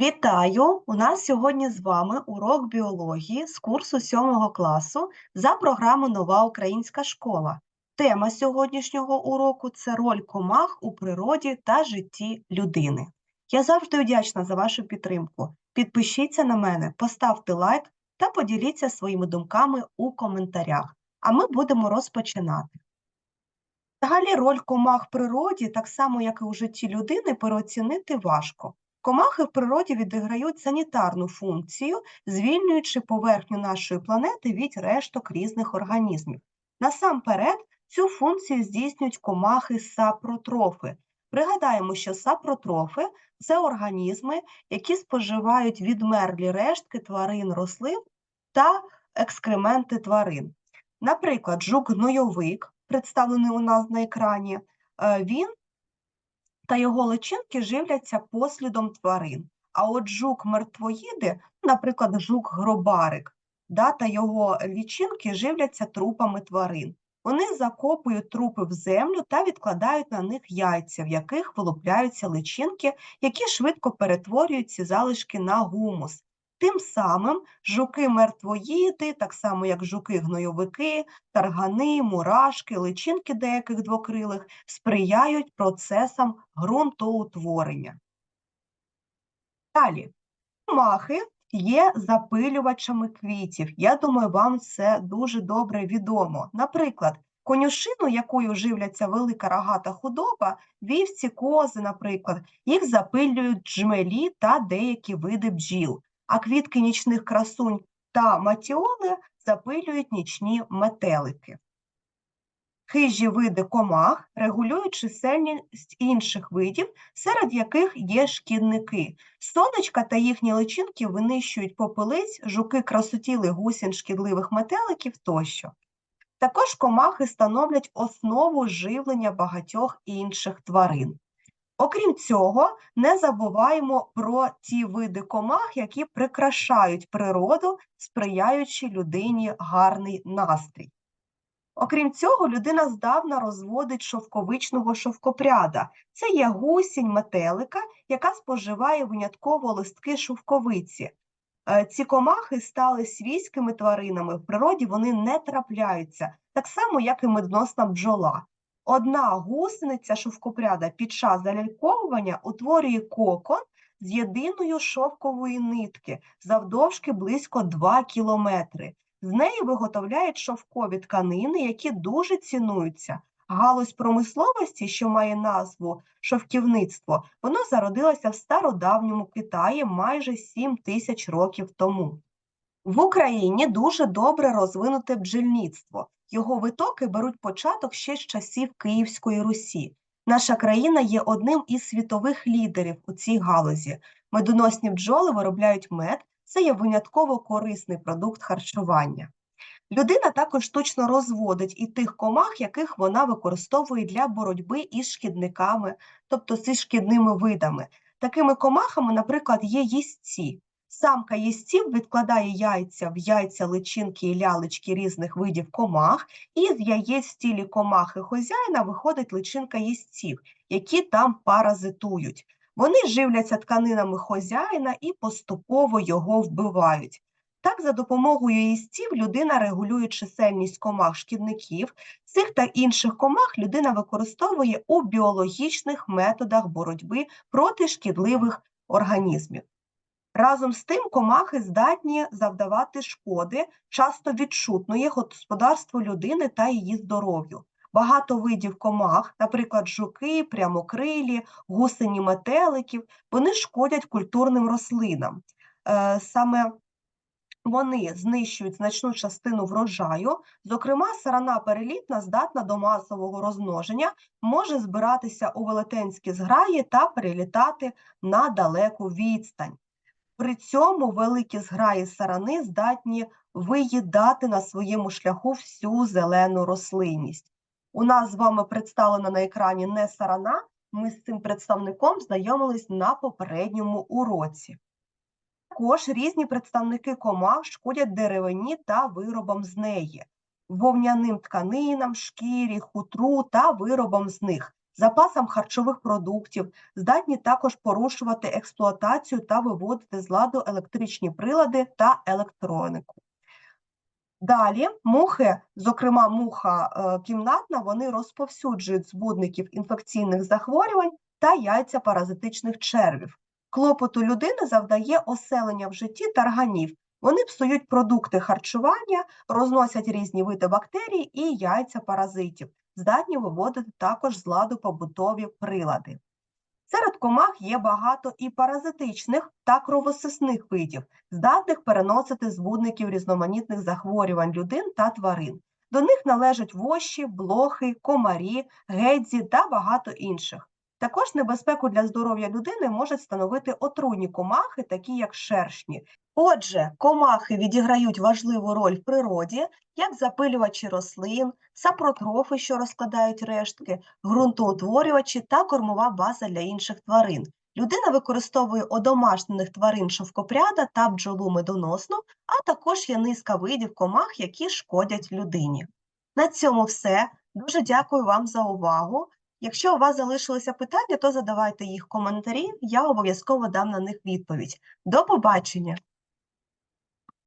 Вітаю! У нас сьогодні з вами урок біології з курсу 7 класу за програмою Нова українська школа. Тема сьогоднішнього уроку це роль комах у природі та житті людини. Я завжди вдячна за вашу підтримку. Підпишіться на мене, поставте лайк та поділіться своїми думками у коментарях. А ми будемо розпочинати. Взагалі роль комах в природі, так само як і у житті людини, переоцінити важко. Комахи в природі відіграють санітарну функцію, звільнюючи поверхню нашої планети від решток різних організмів. Насамперед, цю функцію здійснюють комахи сапротрофи. Пригадаємо, що сапротрофи це організми, які споживають відмерлі рештки тварин рослин та екскременти тварин. Наприклад, жук-гнойовик, представлений у нас на екрані, е, він та його личинки живляться послідом тварин. А от жук-мертвоїди, наприклад, жук-гробарик, да, та його лічинки живляться трупами тварин. Вони закопують трупи в землю та відкладають на них яйця, в яких вилупляються личинки, які швидко перетворюють ці залишки на гумус. Тим самим жуки-мертвоїди, так само як жуки-гнойовики, таргани, мурашки, личинки деяких двокрилих, сприяють процесам ґрунтоутворення. Далі, комахи є запилювачами квітів. Я думаю, вам це дуже добре відомо. Наприклад, конюшину, якою живляться велика рогата худоба, вівці, кози, наприклад, їх запилюють джмелі та деякі види бджіл а квітки нічних красунь та матіоли запилюють нічні метелики. Хижі види комах регулюють чисельність інших видів, серед яких є шкідники. Сонечка та їхні личинки винищують попелиць, жуки красотіли гусін шкідливих метеликів тощо. Також комахи становлять основу живлення багатьох інших тварин. Окрім цього, не забуваємо про ті види комах, які прикрашають природу, сприяючи людині гарний настрій. Окрім цього, людина здавна розводить шовковичного шовкопряда. Це є гусінь метелика, яка споживає винятково листки шовковиці. Е, ці комахи стали свійськими тваринами, в природі вони не трапляються, так само, як і медоносна бджола. Одна гусениця шовкопряда під час заляльковування утворює кокон з єдиної шовкової нитки завдовжки близько 2 кілометри. З неї виготовляють шовкові тканини, які дуже цінуються. Галузь промисловості, що має назву шовківництво, воно зародилося в стародавньому Китаї майже 7 тисяч років тому. В Україні дуже добре розвинуте бджільництво. Його витоки беруть початок ще з часів Київської Русі. Наша країна є одним із світових лідерів у цій галузі. Медоносні бджоли виробляють мед, це є винятково корисний продукт харчування. Людина також штучно розводить і тих комах, яких вона використовує для боротьби із шкідниками, тобто зі шкідними видами. Такими комахами, наприклад, є їстці. Самка їстів відкладає яйця в яйця личинки і лялечки різних видів комах, і з яєць в тілі комахи хозяїна виходить личинка їстів, які там паразитують. Вони живляться тканинами хозяїна і поступово його вбивають. Так, за допомогою їстів людина регулює чисельність комах шкідників. Цих та інших комах людина використовує у біологічних методах боротьби проти шкідливих організмів. Разом з тим комахи здатні завдавати шкоди, часто відчутної господарству людини та її здоров'ю. Багато видів комах, наприклад, жуки, прямокрилі, гусені метеликів, вони шкодять культурним рослинам. Е, саме вони знищують значну частину врожаю, зокрема, сарана перелітна здатна до масового розмноження, може збиратися у велетенські зграї та перелітати на далеку відстань. При цьому великі зграї сарани здатні виїдати на своєму шляху всю зелену рослинність. У нас з вами представлена на екрані не сарана, ми з цим представником знайомились на попередньому уроці. Також різні представники комах шкодять деревині та виробам з неї, вовняним тканинам, шкірі, хутру та виробам з них. Запасам харчових продуктів, здатні також порушувати експлуатацію та виводити з ладу електричні прилади та електронику. Далі мухи, зокрема муха е, кімнатна, вони розповсюджують збудників інфекційних захворювань та яйця паразитичних червів. Клопоту людини завдає оселення в житті тарганів. Вони псують продукти харчування, розносять різні види бактерій і яйця паразитів, здатні виводити також з ладу побутові прилади. Серед комах є багато і паразитичних та кровосисних видів, здатних переносити збудників різноманітних захворювань людин та тварин. До них належать воші, блохи, комарі, гедзі та багато інших. Також небезпеку для здоров'я людини можуть становити отруйні комахи, такі як шершні. Отже, комахи відіграють важливу роль в природі, як запилювачі рослин, сапротрофи, що розкладають рештки, ґрунтоутворювачі та кормова база для інших тварин. Людина використовує одомашнених тварин шовкопряда та бджолу медоносну, а також є низка видів комах, які шкодять людині. На цьому все. Дуже дякую вам за увагу. Якщо у вас залишилися питання, то задавайте їх в коментарі, я обов'язково дам на них відповідь. До побачення!